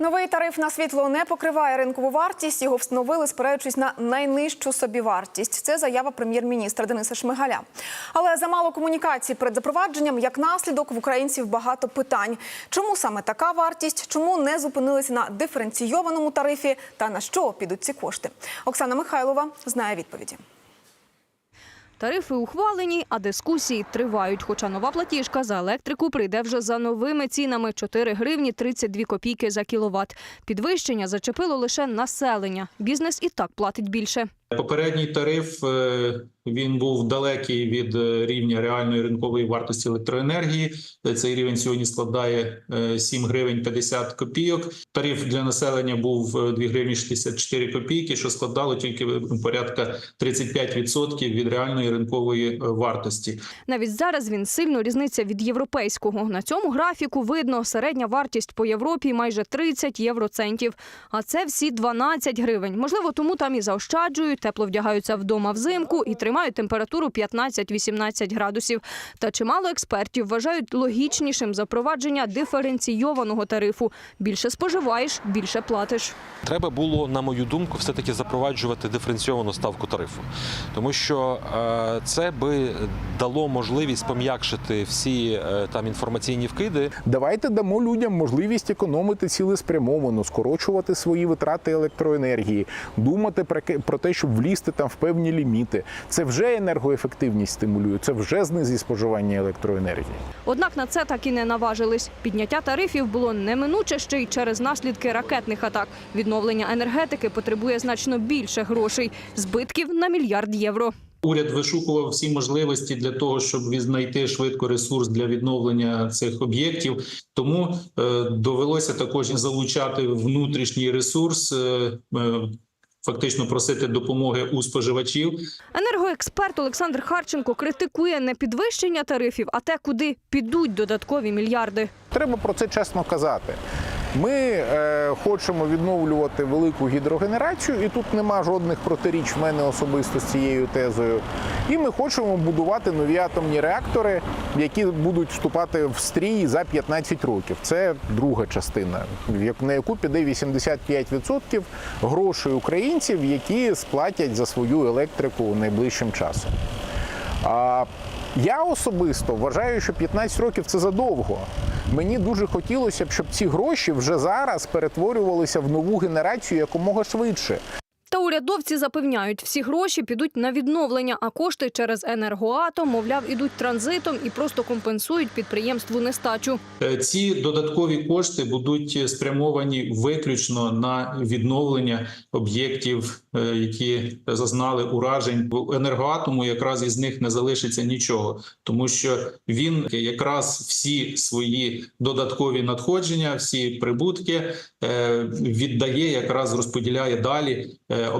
Новий тариф на світло не покриває ринкову вартість. Його встановили, спираючись на найнижчу собівартість. Це заява прем'єр-міністра Дениса Шмигаля. Але замало комунікації перед запровадженням, як наслідок, в українців багато питань. Чому саме така вартість? Чому не зупинилися на диференційованому тарифі? Та на що підуть ці кошти? Оксана Михайлова знає відповіді. Тарифи ухвалені, а дискусії тривають. Хоча нова платіжка за електрику прийде вже за новими цінами – 4 гривні 32 копійки за кіловат. Підвищення зачепило лише населення. Бізнес і так платить більше. Попередній тариф е, він був далекий від е, рівня реальної ринкової вартості електроенергії. Е, Цей рівень сьогодні складає е, 7 гривень 50 копійок. Тариф для населення був е, 2 гривні 64 копійки, що складало тільки е, порядка 35% від реальної ринкової е, вартості. Навіть зараз він сильно різниця від європейського. На цьому графіку видно середня вартість по Європі майже 30 євроцентів. А це всі 12 гривень. Можливо, тому там і заощаджують, тепло вдягаються вдома взимку і тримають температуру 15-18 градусів. Та чимало експертів вважають логічнішим запровадження диференційованого тарифу. Більше споживаєш, більше платиш. Треба було, на мою думку, все-таки запроваджувати диференційовану ставку тарифу, тому що е, це би дало можливість пом'якшити всі е, там інформаційні вкиди. Давайте дамо людям можливість економити цілеспрямовано, скорочувати свої витрати електроенергії, думати про те, щоб влізти там в певні ліміти. Це вже енергоефективність стимулює, це вже знизить споживання електроенергії. Однак на це так і не наважились. Підняття тарифів було неминуче ще й через наслідки ракетних атак. Відновлення енергетики потребує значно більше грошей, збитків на мільярд євро. Уряд вишукував всі можливості для того, щоб знайти швидко ресурс для відновлення цих об'єктів. Тому е, довелося також залучати внутрішній ресурс, е, е, фактично просити допомоги у споживачів. Енергоексперт Олександр Харченко критикує не підвищення тарифів, а те, куди підуть додаткові мільярди. Треба про це чесно казати. Ми е, хочемо відновлювати велику гідрогенерацію, і тут нема жодних протиріч в мене особисто з цією тезою. І ми хочемо будувати нові атомні реактори, які будуть вступати в стрій за 15 років. Це друга частина, на яку піде 85% грошей українців, які сплатять за свою електрику найближчим часом. А я особисто вважаю, що 15 років це задовго. Мені дуже хотілося б, щоб ці гроші вже зараз перетворювалися в нову генерацію якомога швидше. Урядовці запевняють, всі гроші підуть на відновлення, а кошти через енергоатом, мовляв, ідуть транзитом і просто компенсують підприємству нестачу. Е, Ці додаткові кошти будуть спрямовані виключно на відновлення об'єктів, е, які зазнали уражень в енергоатому. Якраз із них не залишиться нічого, тому що він якраз всі свої додаткові надходження, всі прибутки е, віддає, якраз розподіляє далі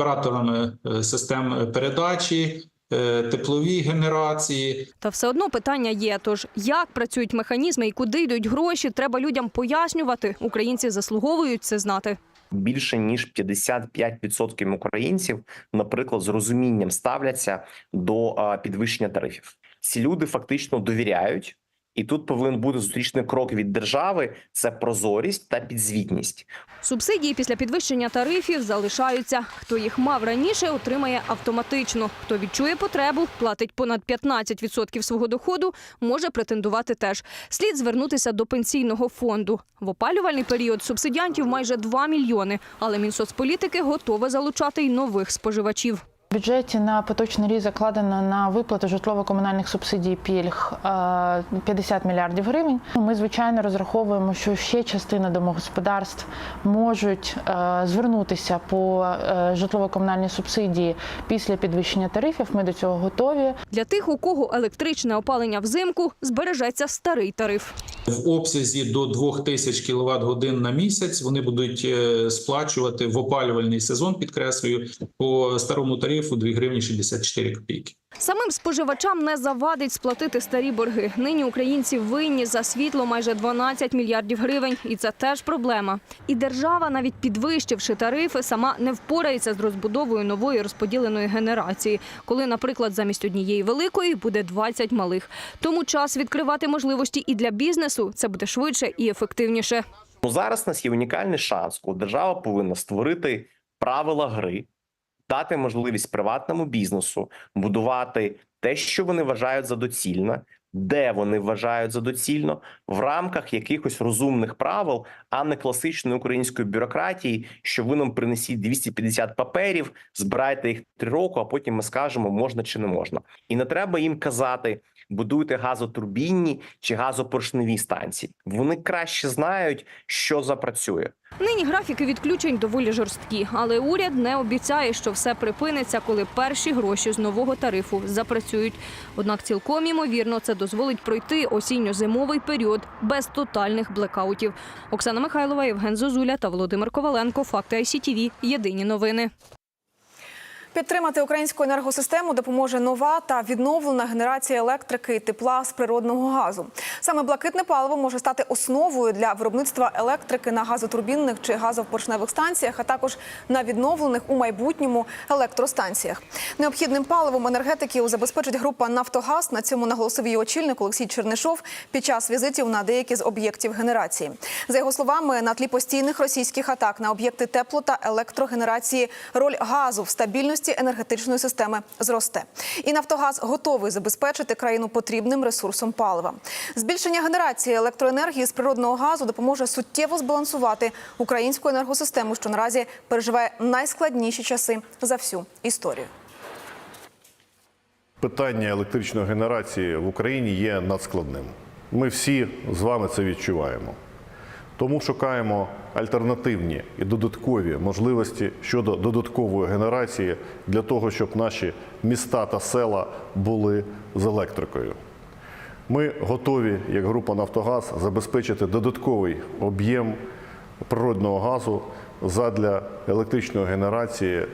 е, операторам е, систем передачі. е, Теплові генерації, Та все одно питання є. Тож як працюють механізми і куди йдуть гроші, треба людям пояснювати. Українці заслуговують це знати. більше ніж 55% українців, наприклад, з розумінням ставляться до підвищення тарифів. Ці люди фактично довіряють, і тут повинен бути зустрічний крок від держави: це прозорість та підзвітність. Субсидії після підвищення тарифів залишаються. Хто їх мав раніше, отримає автоматично. Хто відчує потребу, платить понад 15% свого доходу, може претендувати теж. Слід звернутися до пенсійного фонду. В опалювальний період субсидіантів майже 2 мільйони, але Мінсоцполітики готове залучати й нових споживачів. В бюджеті на поточний рік закладено на виплату житлово-комунальних субсидій пільг е, 50 мільярдів гривень. Ми звичайно розраховуємо, що ще частина домогосподарств можуть е, звернутися по е, житлово-комунальні субсидії після підвищення тарифів. Ми до цього готові. Для тих, у кого електричне опалення взимку, збережеться старий тариф. в обсязі до 2000 кВт годин на місяць. Вони будуть е, сплачувати в опалювальний сезон. Підкреслюю по старому тарифу 2 гривні 64 копійки. Самим споживачам не завадить сплатити старі борги. Нині українці винні за світло майже 12 мільярдів гривень, і це теж проблема. І держава, навіть підвищивши тарифи, сама не впорається з розбудовою нової розподіленої генерації, коли, наприклад, замість однієї великої буде 20 малих. Тому час відкривати можливості і для бізнесу це буде швидше і ефективніше. Ну зараз у нас є унікальний шанс, коли держава повинна створити правила гри, дати можливість приватному бізнесу будувати те, що вони вважають за доцільне, де вони вважають за доцільно, в рамках якихось розумних правил, а не класичної української бюрократії, що ви нам принесіть 250 паперів, збирайте їх три роки, а потім ми скажемо, можна чи не можна. І не треба їм казати. Будуйте газотурбінні чи газопоршневі станції. Вони краще знають, що запрацює. Нині графіки відключень доволі жорсткі, але уряд не обіцяє, що все припиниться, коли перші гроші з нового тарифу запрацюють. Однак цілком імовірно це дозволить пройти осінньо-зимовий період без тотальних блекаутів. Оксана Михайлова, Євген Зозуля та Володимир Коваленко. Факти ICTV. Єдині новини. Підтримати українську енергосистему допоможе нова та відновлена генерація електрики і тепла з природного газу. Саме блакитне паливо може стати основою для виробництва електрики на газотурбінних чи газопоршневих станціях, а також на відновлених у майбутньому електростанціях. Необхідним паливом енергетиків забезпечить група Нафтогаз. На цьому наголосив її очільник Олексій Чернишов під час візитів на деякі з об'єктів генерації. За його словами, на тлі постійних російських атак на об'єкти тепло та електрогенерації роль газу в стабільності енергетичної системи зросте. І Нафтогаз готовий забезпечити країну потрібним ресурсом палива. Збільшення генерації електроенергії з природного газу допоможе суттєво збалансувати українську енергосистему, що наразі переживає найскладніші часи за всю історію. Питання електричної генерації в Україні є надскладним. Ми всі з вами це відчуваємо. Тому шукаємо альтернативні і додаткові можливості щодо додаткової генерації для того, щоб наші міста та села були з електрикою. Ми готові, як група Нафтогаз, забезпечити додатковий об'єм природного газу задля електричної генерації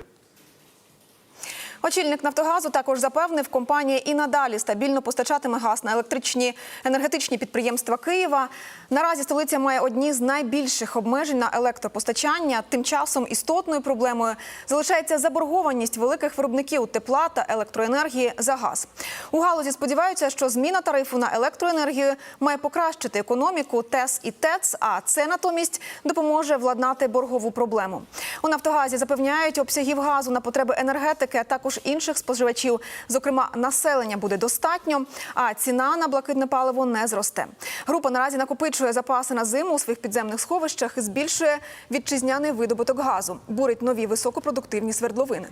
Очільник Нафтогазу також запевнив, компанія і надалі стабільно постачатиме газ на електричні енергетичні підприємства Києва. Наразі столиця має одні з найбільших обмежень на електропостачання. Тим часом істотною проблемою залишається заборгованість великих виробників тепла та електроенергії за газ. У галузі сподіваються, що зміна тарифу на електроенергію має покращити економіку ТЕС і ТЕЦ, а це натомість допоможе владнати боргову проблему. У Нафтогазі запевняють, обсягів газу на потреби енергетики, також інших споживачів, зокрема населення, буде достатньо, а ціна на блакитне паливо не зросте. Група наразі накопичує запаси на зиму у своїх підземних сховищах і збільшує вітчизняний видобуток газу, бурить нові високопродуктивні свердловини.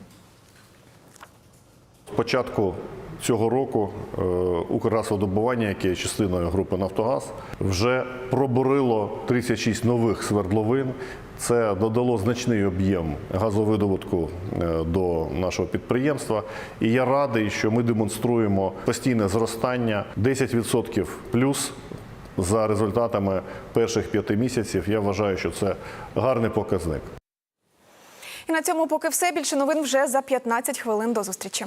З початку цього року е, Укргазвидобування, яке є частиною групи Нафтогаз, вже пробурило 36 нових свердловин. Це додало значний об'єм газовидобутку е, до нашого підприємства. І я радий, що ми демонструємо постійне зростання 10% плюс за результатами перших п'яти місяців. Я вважаю, що це гарний показник. І на цьому поки все більше новин вже за 15 хвилин. До зустрічі.